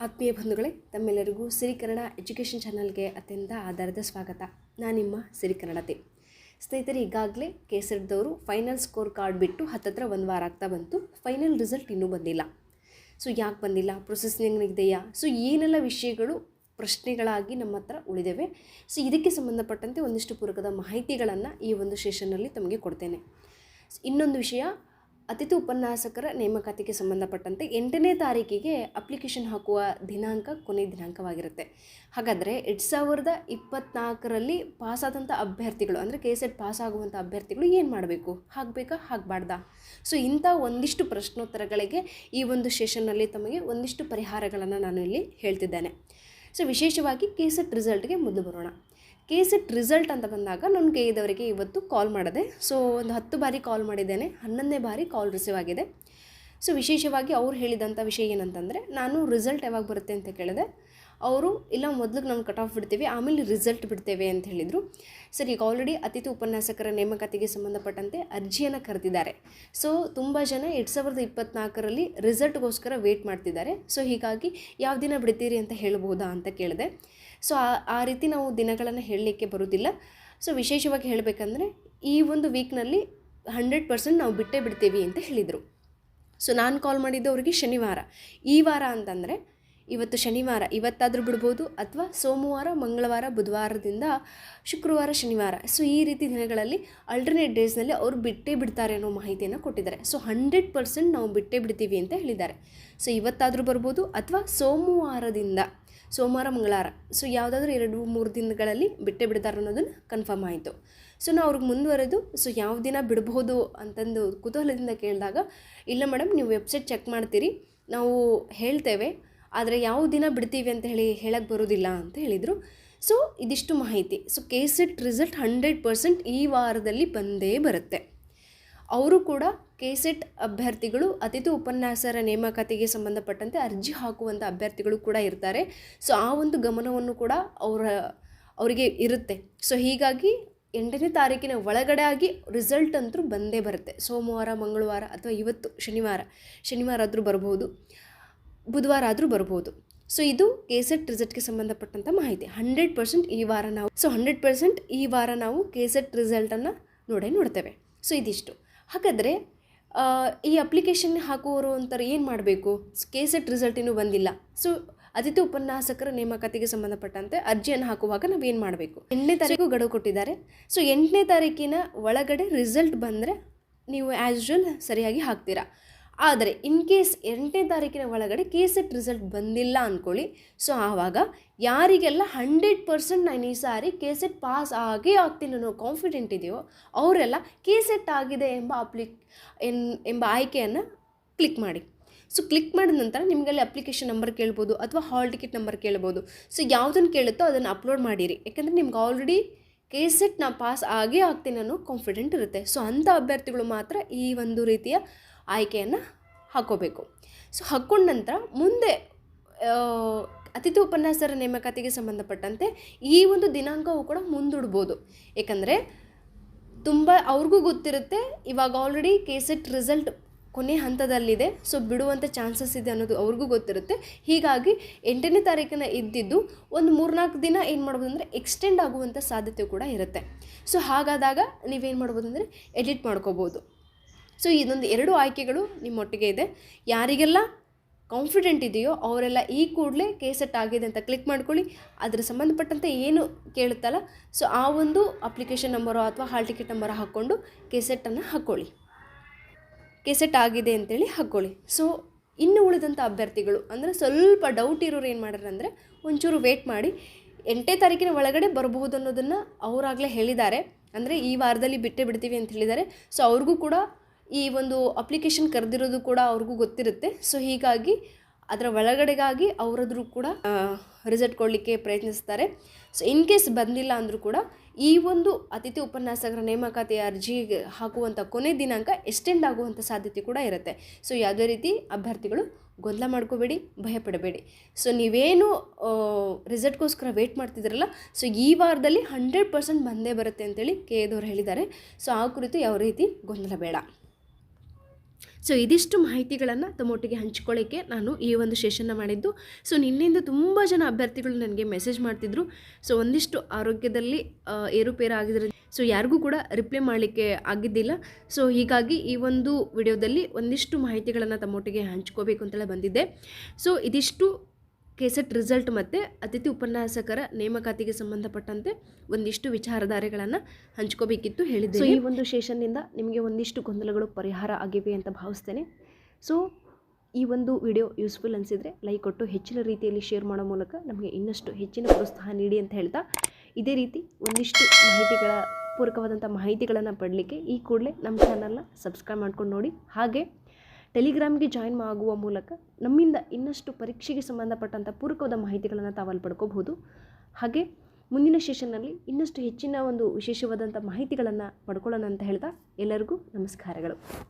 ಆತ್ಮೀಯ ಬಂಧುಗಳೇ, ತಮ್ಮೆಲ್ಲರಿಗೂ ಸಿರಿ ಕನ್ನಡ ಎಜುಕೇಷನ್ ಚಾನಲ್ಗೆ ಅತ್ಯಂತ ಆಧಾರದ ಸ್ವಾಗತ. ನಾನು ನಿಮ್ಮ ಸಿರಿ ಕನ್ನಡತೆ. ಸ್ನೇಹಿತರೆ, ಈಗಾಗಲೇ ಕೆಸರ್ದವರು ಫೈನಲ್ ಸ್ಕೋರ್ ಕಾರ್ಡ್ ಬಿಟ್ಟು ಹತ್ತತ್ರ ಒಂದು ವಾರ ಆಗ್ತಾ ಬಂತು. ಫೈನಲ್ ರಿಸಲ್ಟ್ ಇನ್ನೂ ಬಂದಿಲ್ಲ. ಸೊ, ಯಾಕೆ ಬಂದಿಲ್ಲ? ಪ್ರೊಸೆಸಿಂಗ್ ಇದೆಯಾ ಸೊ, ಏನೆಲ್ಲ ವಿಷಯಗಳು, ಪ್ರಶ್ನೆಗಳಾಗಿ ನಮ್ಮ ಹತ್ರ ಉಳಿದಿವೆ? ಸೊ, ಇದಕ್ಕೆ ಸಂಬಂಧಪಟ್ಟಂತೆ ಒಂದಿಷ್ಟು ಪೂರಕದ ಮಾಹಿತಿಗಳನ್ನು ಈ ಒಂದು ಸೆಷನ್ನಲ್ಲಿ ತಮಗೆ ಕೊಡ್ತೇನೆ. ಇನ್ನೊಂದು ವಿಷಯ ಅತಿಥಿ ಉಪನ್ಯಾಸಕರ ನೇಮಕಾತಿಗೆ ಸಂಬಂಧಪಟ್ಟಂತೆ ಎಂಟನೇ ತಾರೀಕಿಗೆ ಅಪ್ಲಿಕೇಶನ್ ಹಾಕುವ ದಿನಾಂಕ ಕೊನೆಯ ದಿನಾಂಕವಾಗಿರುತ್ತೆ. ಹಾಗಾದರೆ ಎರಡು ಸಾವಿರದ ಇಪ್ಪತ್ನಾಲ್ಕರಲ್ಲಿ ಪಾಸಾದಂಥ ಅಭ್ಯರ್ಥಿಗಳು, ಅಂದರೆ ಕೆ ಸೆಟ್ ಪಾಸ್ ಆಗುವಂಥ ಅಭ್ಯರ್ಥಿಗಳು ಏನು ಮಾಡಬೇಕು? ಹಾಕಬೇಕಾ ಹಾಕಬಾರ್ದಾ ಸೊ, ಇಂಥ ಒಂದಿಷ್ಟು ಪ್ರಶ್ನೋತ್ತರಗಳಿಗೆ ಈ ಒಂದು ಸೆಷನ್ನಲ್ಲಿ ತಮಗೆ ಒಂದಿಷ್ಟು ಪರಿಹಾರಗಳನ್ನು ನಾನು ಇಲ್ಲಿ ಹೇಳ್ತಿದ್ದೇನೆ. ಸೊ, ವಿಶೇಷವಾಗಿ ಕೆ ಸೆಟ್ ರಿಸಲ್ಟ್ಗೆ ಮೊದಲು ಬರೋಣ. ಕೆ ಸಿಟ್ ರಿಸಲ್ಟ್ ಅಂತ ಬಂದಾಗ ನಾನು ಕೆ ಇದ್ದವರಿಗೆ ಇವತ್ತು ಕಾಲ್ ಮಾಡಿದೆ. ಸೊ ಒಂದು ಹತ್ತು ಬಾರಿ ಕಾಲ್ ಮಾಡಿದ್ದೇನೆ ಹನ್ನೊಂದನೇ ಬಾರಿ ಕಾಲ್ ರಿಸೀವ್ ಆಗಿದೆ. ಸೊ ವಿಶೇಷವಾಗಿ ಅವ್ರು ಹೇಳಿದಂಥ ವಿಷಯ ಏನಂತಂದರೆ, ನಾನು ರಿಸಲ್ಟ್ ಯಾವಾಗ ಬರುತ್ತೆ ಅಂತ ಕೇಳಿದೆ. ಅವರು, ಇಲ್ಲ, ಮೊದಲಿಗೆ ನಾವು ಕಟ್ ಆಫ್ ಬಿಡ್ತೀವಿ, ಆಮೇಲೆ ರಿಸಲ್ಟ್ ಬಿಡ್ತೇವೆ ಅಂತ ಹೇಳಿದರು. ಸರ್, ಈಗ ಆಲ್ರೆಡಿ ಅತಿಥಿ ಉಪನ್ಯಾಸಕರ ನೇಮಕಾತಿಗೆ ಸಂಬಂಧಪಟ್ಟಂತೆ ಅರ್ಜಿಯನ್ನು ಕರೆದಿದ್ದಾರೆ. ಸೊ ತುಂಬ ಜನ ಎರಡು ಸಾವಿರದ ಇಪ್ಪತ್ತ್ನಾಲ್ಕರಲ್ಲಿ ರಿಸಲ್ಟ್ಗೋಸ್ಕರ ವೇಟ್ ಮಾಡ್ತಿದ್ದಾರೆ. ಸೊ ಹೀಗಾಗಿ ಯಾವ ದಿನ ಬಿಡ್ತೀರಿ ಅಂತ ಹೇಳ್ಬೋದಾ ಅಂತ ಕೇಳಿದೆ. ಸೊ ಆ ರೀತಿ ನಾವು ದಿನಗಳನ್ನು ಹೇಳಲಿಕ್ಕೆ ಬರೋದಿಲ್ಲ. ಸೊ ವಿಶೇಷವಾಗಿ ಹೇಳಬೇಕಂದ್ರೆ, ಈ ಒಂದು ವೀಕ್ನಲ್ಲಿ ಹಂಡ್ರೆಡ್ ಪರ್ಸೆಂಟ್ ನಾವು ಬಿಟ್ಟೇ ಬಿಡ್ತೀವಿ ಅಂತ ಹೇಳಿದರು. ಸೊ ನಾನು ಕಾಲ್ ಮಾಡಿದ್ದು ಅವರಿಗೆ ಶನಿವಾರ. ಈ ವಾರ ಅಂತಂದರೆ ಇವತ್ತು ಶನಿವಾರ, ಇವತ್ತಾದರೂ ಬಿಡ್ಬೋದು ಅಥವಾ ಸೋಮವಾರ, ಮಂಗಳವಾರ, ಬುಧವಾರದಿಂದ ಶುಕ್ರವಾರ, ಶನಿವಾರ. ಸೊ ಈ ರೀತಿ ದಿನಗಳಲ್ಲಿ ಅಲ್ಟರ್ನೇಟ್ ಡೇಸ್ನಲ್ಲಿ ಅವರು ಬಿಟ್ಟೇ ಬಿಡ್ತಾರೆ ಅನ್ನೋ ಮಾಹಿತಿಯನ್ನು ಕೊಟ್ಟಿದ್ದಾರೆ. ಸೊ ಹಂಡ್ರೆಡ್ ಪರ್ಸೆಂಟ್ ನಾವು ಬಿಟ್ಟೇ ಬಿಡ್ತೀವಿ ಅಂತ ಹೇಳಿದ್ದಾರೆ. ಸೊ ಇವತ್ತಾದರೂ ಬರ್ಬೋದು ಅಥವಾ ಸೋಮವಾರದಿಂದ, ಸೋಮವಾರ, ಮಂಗಳವಾರ. ಸೊ ಯಾವುದಾದ್ರೂ ಎರಡು, ಮೂರು ದಿನಗಳಲ್ಲಿ ಬಿಟ್ಟೇ ಬಿಡ್ತಾರೆ ಅನ್ನೋದನ್ನು ಕನ್ಫರ್ಮ್ ಆಯಿತು. ಸೊ ನಾವು ಅವ್ರಿಗೆ ಮುಂದುವರೆದು ಸೊ ಯಾವ ದಿನ ಬಿಡಬಹುದು ಅಂತಂದು ಕುತೂಹಲದಿಂದ ಕೇಳಿದಾಗ, ಇಲ್ಲ ಮೇಡಮ್, ನೀವು ವೆಬ್ಸೈಟ್ ಚೆಕ್ ಮಾಡ್ತೀರಿ, ನಾವು ಹೇಳ್ತೇವೆ. ಆದರೆ ಯಾವ ದಿನ ಬಿಡ್ತೀವಿ ಅಂತ ಹೇಳಿ ಹೇಳಕ್ಕೆ ಬರೋದಿಲ್ಲ ಅಂತ ಹೇಳಿದರು. ಸೊ ಇದಿಷ್ಟು ಮಾಹಿತಿ. So K set result hundred percent ಈ ವಾರದಲ್ಲಿ ಬಂದೇ ಬರುತ್ತೆ. ಅವರು ಕೂಡ ಕೆ ಸೆಟ್ ಅಭ್ಯರ್ಥಿಗಳು, ಅತಿಥಿ ಉಪನ್ಯಾಸರ ನೇಮಕಾತಿಗೆ ಸಂಬಂಧಪಟ್ಟಂತೆ ಅರ್ಜಿ ಹಾಕುವಂಥ ಅಭ್ಯರ್ಥಿಗಳು ಕೂಡ ಇರ್ತಾರೆ. ಸೊ ಆ ಒಂದು ಗಮನವನ್ನು ಕೂಡ ಅವರ, ಅವರಿಗೆ ಇರುತ್ತೆ. ಸೊ ಹೀಗಾಗಿ ಎಂಟನೇ ತಾರೀಕಿನ ಒಳಗಡೆ ಆಗಿ ರಿಸಲ್ಟ್ ಅಂತೂ ಬಂದೇ ಬರುತ್ತೆ. ಸೋಮವಾರ, ಮಂಗಳವಾರ ಅಥವಾ ಇವತ್ತು ಶನಿವಾರ ಶನಿವಾರ ಆದರೂ ಬರ್ಬೋದು ಬುಧವಾರ ಆದರೂ ಬರ್ಬೋದು. ಸೊ ಇದು ಕೆಸೆಟ್ ರಿಸಲ್ಟ್ಗೆ ಸಂಬಂಧಪಟ್ಟಂಥ ಮಾಹಿತಿ. ಹಂಡ್ರೆಡ್ ಪರ್ಸೆಂಟ್ ಈ ವಾರ ನಾವು ಸೊ ಹಂಡ್ರೆಡ್ ಪರ್ಸೆಂಟ್ ಈ ವಾರ ನಾವು ಕೆಸೆಟ್ ರಿಸಲ್ಟನ್ನು ನೋಡೇ ನೋಡ್ತೇವೆ. ಸೊ ಇದಿಷ್ಟು. ಹಾಗಾದರೆ ಈ ಅಪ್ಲಿಕೇಶನ್ ಹಾಕುವವರು ಅಂತಾರೆ ಏನು ಮಾಡಬೇಕು? ಕೆಸೆಟ್ ರಿಸಲ್ಟ್ ಇನ್ನೂ ಬಂದಿಲ್ಲ. ಸೊ ಅತಿಥಿ ಉಪನ್ಯಾಸಕರ ನೇಮಕಾತಿಗೆ ಸಂಬಂಧಪಟ್ಟಂತೆ ಅರ್ಜಿಯನ್ನು ಹಾಕುವಾಗ ನಾವು ಏನು ಮಾಡಬೇಕು? ಎಂಟನೇ ತಾರೀಕು ಗಡುವು ಕೊಟ್ಟಿದ್ದಾರೆ. ಸೊ ಎಂಟನೇ ತಾರೀಕಿನ ಒಳಗಡೆ ರಿಸಲ್ಟ್ ಬಂದರೆ ನೀವು ಆ್ಯಸ್ ಯೂಶುವಲ್ ಸರಿಯಾಗಿ ಹಾಕ್ತೀರಾ. ಆದರೆ ಇನ್ ಕೇಸ್ ಎಂಟನೇ ತಾರೀಕಿನ ಒಳಗಡೆ ಕೆ ಸೆಟ್ ರಿಸಲ್ಟ್ ಬಂದಿಲ್ಲ ಅಂದ್ಕೊಳ್ಳಿ. ಸೊ ಆವಾಗ ಯಾರಿಗೆಲ್ಲ ಹಂಡ್ರೆಡ್ ಪರ್ಸೆಂಟ್ ನಾನು ಈ ಸಾರಿ ಕೆ ಸೆಟ್ ಪಾಸ್ ಆಗೇ ಆಗ್ತೀನಿ ಅನ್ನೋ ಕಾನ್ಫಿಡೆಂಟ್ ಇದೆಯೋ ಅವರೆಲ್ಲ ಕೆ ಸೆಟ್ ಆಗಿದೆ ಎಂಬ ಅಪ್ಲಿಕ್ ಎನ್, ಎಂಬ ಆಯ್ಕೆಯನ್ನು ಕ್ಲಿಕ್ ಮಾಡಿ. ಸೊ ಕ್ಲಿಕ್ ಮಾಡಿದ ನಂತರ ನಿಮಗಲ್ಲಿ ಅಪ್ಲಿಕೇಶನ್ ನಂಬರ್ ಕೇಳ್ಬೋದು ಅಥವಾ ಹಾಲ್ ಟಿಕೆಟ್ ನಂಬರ್ ಕೇಳ್ಬೋದು. ಸೊ ಯಾವುದನ್ನು ಕೇಳುತ್ತೋ ಅದನ್ನು ಅಪ್ಲೋಡ್ ಮಾಡಿರಿ. ಯಾಕೆಂದರೆ ನಿಮ್ಗೆ ಆಲ್ರೆಡಿ ಕೆ ಸೆಟ್ ನಾ ಪಾಸ್ ಆಗೇ ಆಗ್ತೀನಿ ಅನ್ನೋ ಕಾನ್ಫಿಡೆಂಟ್ ಇರುತ್ತೆ. ಸೊ ಅಂಥ ಅಭ್ಯರ್ಥಿಗಳು ಮಾತ್ರ ಈ ಒಂದು ರೀತಿಯ ಆಯ್ಕೆಯನ್ನು ಹಾಕೋಬೇಕು. ಸೊ ಹಾಕ್ಕೊಂಡ ನಂತರ ಮುಂದೆ ಅತಿಥಿ ಉಪನ್ಯಾಸರ ನೇಮಕಾತಿಗೆ ಸಂಬಂಧಪಟ್ಟಂತೆ ಈ ಒಂದು ದಿನಾಂಕವು ಕೂಡ ಮುಂದೂಡ್ಬೋದು. ಏಕೆಂದರೆ ತುಂಬ ಅವ್ರಿಗೂ ಗೊತ್ತಿರುತ್ತೆ, ಇವಾಗ ಆಲ್ರೆಡಿ ಕೆ ಸೆಟ್ ರಿಸಲ್ಟ್ ಕೊನೆ ಹಂತದಲ್ಲಿದೆ. ಸೊ ಬಿಡುವಂಥ ಚಾನ್ಸಸ್ ಇದೆ ಅನ್ನೋದು ಅವ್ರಿಗೂ ಗೊತ್ತಿರುತ್ತೆ. ಹೀಗಾಗಿ ಎಂಟನೇ ತಾರೀಕಿನ ಇದ್ದಿದ್ದು ಒಂದು ಮೂರ್ನಾಲ್ಕು ದಿನ ಏನು ಮಾಡ್ಬೋದು ಅಂದರೆ ಎಕ್ಸ್ಟೆಂಡ್ ಆಗುವಂಥ ಸಾಧ್ಯತೆ ಕೂಡ ಇರುತ್ತೆ. ಸೊ ಹಾಗಾದಾಗ ನೀವೇನು ಮಾಡ್ಬೋದು ಅಂದರೆ ಎಡಿಟ್ ಮಾಡ್ಕೋಬೋದು. ಸೊ ಇದೊಂದು ಎರಡು ಆಯ್ಕೆಗಳು ನಿಮ್ಮೊಟ್ಟಿಗೆ ಇದೆ. ಯಾರಿಗೆಲ್ಲ ಕಾನ್ಫಿಡೆಂಟ್ ಇದೆಯೋ ಅವರೆಲ್ಲ ಈ ಕೂಡಲೇ ಕೇಸೆಟ್ ಆಗಿದೆ ಅಂತ ಕ್ಲಿಕ್ ಮಾಡ್ಕೊಳ್ಳಿ. ಅದರ ಸಂಬಂಧಪಟ್ಟಂತೆ ಏನು ಕೇಳುತ್ತಲ್ಲ ಸೊ ಆ ಒಂದು ಅಪ್ಲಿಕೇಶನ್ ನಂಬರೋ ಅಥವಾ ಹಾಲ್ ಟಿಕೆಟ್ ನಂಬರ್ ಹಾಕ್ಕೊಂಡು ಕೇಸೆಟ್ಟನ್ನು ಹಾಕ್ಕೊಳ್ಳಿ. ಕೇಸೆಟ್ ಆಗಿದೆ ಅಂತೇಳಿ ಹಾಕ್ಕೊಳ್ಳಿ. ಸೊ ಇನ್ನು ಉಳಿದಂಥ ಅಭ್ಯರ್ಥಿಗಳು, ಅಂದರೆ ಸ್ವಲ್ಪ ಡೌಟ್ ಇರೋರು ಏನು ಮಾಡ್ಯಾರ ಅಂದರೆ ಒಂಚೂರು ವೇಟ್ ಮಾಡಿ. ಎಂಟನೇ ತಾರೀಕಿನ ಒಳಗಡೆ ಬರಬಹುದು ಅನ್ನೋದನ್ನು ಅವರಾಗಲೇ ಹೇಳಿದ್ದಾರೆ. ಅಂದರೆ ಈ ವಾರದಲ್ಲಿ ಬಿಟ್ಟೇ ಬಿಡ್ತೀವಿ ಅಂತ ಹೇಳಿದ್ದಾರೆ. ಸೊ ಅವ್ರಿಗೂ ಕೂಡ ಈ ಒಂದು ಅಪ್ಲಿಕೇಶನ್ ಕರೆದಿರೋದು ಕೂಡ ಅವ್ರಿಗೂ ಗೊತ್ತಿರುತ್ತೆ. ಸೊ ಹೀಗಾಗಿ ಅದರ ಒಳಗಡೆಗಾಗಿ ಅವರದ್ರೂ ಕೂಡ ರಿಸಲ್ಟ್ ಕೊಡಲಿಕ್ಕೆ ಪ್ರಯತ್ನಿಸ್ತಾರೆ. ಸೊ ಇನ್ ಕೇಸ್ ಬಂದಿಲ್ಲ ಅಂದರೂ ಕೂಡ ಈ ಒಂದು ಅತಿಥಿ ಉಪನ್ಯಾಸಕರ ನೇಮಕಾತಿಯ ಅರ್ಜಿ ಹಾಕುವಂಥ ಕೊನೆ ದಿನಾಂಕ ಎಕ್ಸ್ಟೆಂಡ್ ಆಗುವಂಥ ಸಾಧ್ಯತೆ ಕೂಡ ಇರುತ್ತೆ. ಸೊ ಯಾವುದೇ ರೀತಿ ಅಭ್ಯರ್ಥಿಗಳು ಗೊಂದಲ ಮಾಡ್ಕೋಬೇಡಿ, ಭಯಪಡಬೇಡಿ. ಸೊ ನೀವೇನು ರಿಸಲ್ಟ್ಗೋಸ್ಕರ ವೇಟ್ ಮಾಡ್ತಿದ್ರಲ್ಲ ಸೊ ಈ ವಾರದಲ್ಲಿ ಹಂಡ್ರೆಡ್ ಪರ್ಸೆಂಟ್ ಬಂದೇ ಬರುತ್ತೆ ಅಂತೇಳಿ ಕೆ ಎದವ್ರು ಹೇಳಿದ್ದಾರೆ. ಸೊ ಆ ಕುರಿತು ಯಾವ ರೀತಿ ಗೊಂದಲ ಬೇಡ. ಸೊ ಇದಿಷ್ಟು ಮಾಹಿತಿಗಳನ್ನು ತಮ್ಮೊಟ್ಟಿಗೆ ಹಂಚ್ಕೊಳ್ಳೋಕ್ಕೆ ನಾನು ಈ ಒಂದು ಸೆಷನ್ನ ಮಾಡಿದ್ದು. ಸೊ ನಿನ್ನೆಯಿಂದ ತುಂಬ ಜನ ಅಭ್ಯರ್ಥಿಗಳು ನನಗೆ ಮೆಸೇಜ್ ಮಾಡ್ತಿದ್ರು. ಸೊ ಒಂದಿಷ್ಟು ಆರೋಗ್ಯದಲ್ಲಿ ಏರುಪೇರು ಆಗಿದ್ರೆ ಸೊ ಯಾರಿಗೂ ಕೂಡ ರಿಪ್ಲೈ ಮಾಡಲಿಕ್ಕೆ ಆಗಿದ್ದಿಲ್ಲ. ಸೊ ಹೀಗಾಗಿ ಈ ಒಂದು ವಿಡಿಯೋದಲ್ಲಿ ಒಂದಿಷ್ಟು ಮಾಹಿತಿಗಳನ್ನು ತಮ್ಮೊಟ್ಟಿಗೆ ಹಂಚ್ಕೋಬೇಕು ಅಂತೇಳಿ ಬಂದಿದ್ದೆ. ಸೊ ಇದಿಷ್ಟು ಕೆಸೆಟ್ ರಿಸಲ್ಟ್ ಮತ್ತು ಅತಿಥಿ ಉಪನ್ಯಾಸಕರ ನೇಮಕಾತಿಗೆ ಸಂಬಂಧಪಟ್ಟಂತೆ ಒಂದಿಷ್ಟು ವಿಚಾರಧಾರೆಗಳನ್ನು ಹಂಚ್ಕೋಬೇಕಿತ್ತು ಹೇಳಿದ್ದೆ ಈ ಒಂದು ಸೆಷನ್ನಿಂದ ನಿಮಗೆ ಒಂದಿಷ್ಟು ಗೊಂದಲಗಳು ಪರಿಹಾರ ಆಗಿವೆ ಅಂತ ಭಾವಿಸ್ತೇನೆ. ಸೊ ಈ ಒಂದು ವಿಡಿಯೋ ಯೂಸ್ಫುಲ್ ಅನಿಸಿದರೆ ಲೈಕ್ ಕೊಟ್ಟು ಹೆಚ್ಚಿನ ರೀತಿಯಲ್ಲಿ ಶೇರ್ ಮಾಡೋ ಮೂಲಕ ನಮಗೆ ಇನ್ನಷ್ಟು ಹೆಚ್ಚಿನ ಪ್ರೋತ್ಸಾಹ ನೀಡಿ ಅಂತ ಹೇಳ್ತಾ, ಇದೇ ರೀತಿ ಒಂದಿಷ್ಟು ಮಾಹಿತಿಗಳ ಪೂರಕವಾದಂಥ ಮಾಹಿತಿಗಳನ್ನು ಪಡಲಿಕ್ಕೆ ಈ ಕೂಡಲೇ ನಮ್ಮ ಚಾನಲ್ನ ಸಬ್ಸ್ಕ್ರೈಬ್ ಮಾಡ್ಕೊಂಡು ನೋಡಿ. ಹಾಗೆ ಟೆಲಿಗ್ರಾಮ್ಗೆ ಜಾಯಿನ್ ಆಗುವ ಮೂಲಕ ನಮ್ಮಿಂದ ಇನ್ನಷ್ಟು ಪರೀಕ್ಷೆಗೆ ಸಂಬಂಧಪಟ್ಟಂಥ ಪೂರಕವಾದ ಮಾಹಿತಿಗಳನ್ನು ತಾವಲ್ಲಿ ಪಡ್ಕೋಬಹುದು. ಹಾಗೆ ಮುಂದಿನ ಸೆಷನ್ನಲ್ಲಿ ಇನ್ನಷ್ಟು ಹೆಚ್ಚಿನ ಒಂದು ವಿಶೇಷವಾದಂಥ ಮಾಹಿತಿಗಳನ್ನು ಪಡ್ಕೊಳ್ಳೋಣ ಅಂತ ಹೇಳ್ತಾ ಎಲ್ಲರಿಗೂ ನಮಸ್ಕಾರಗಳು.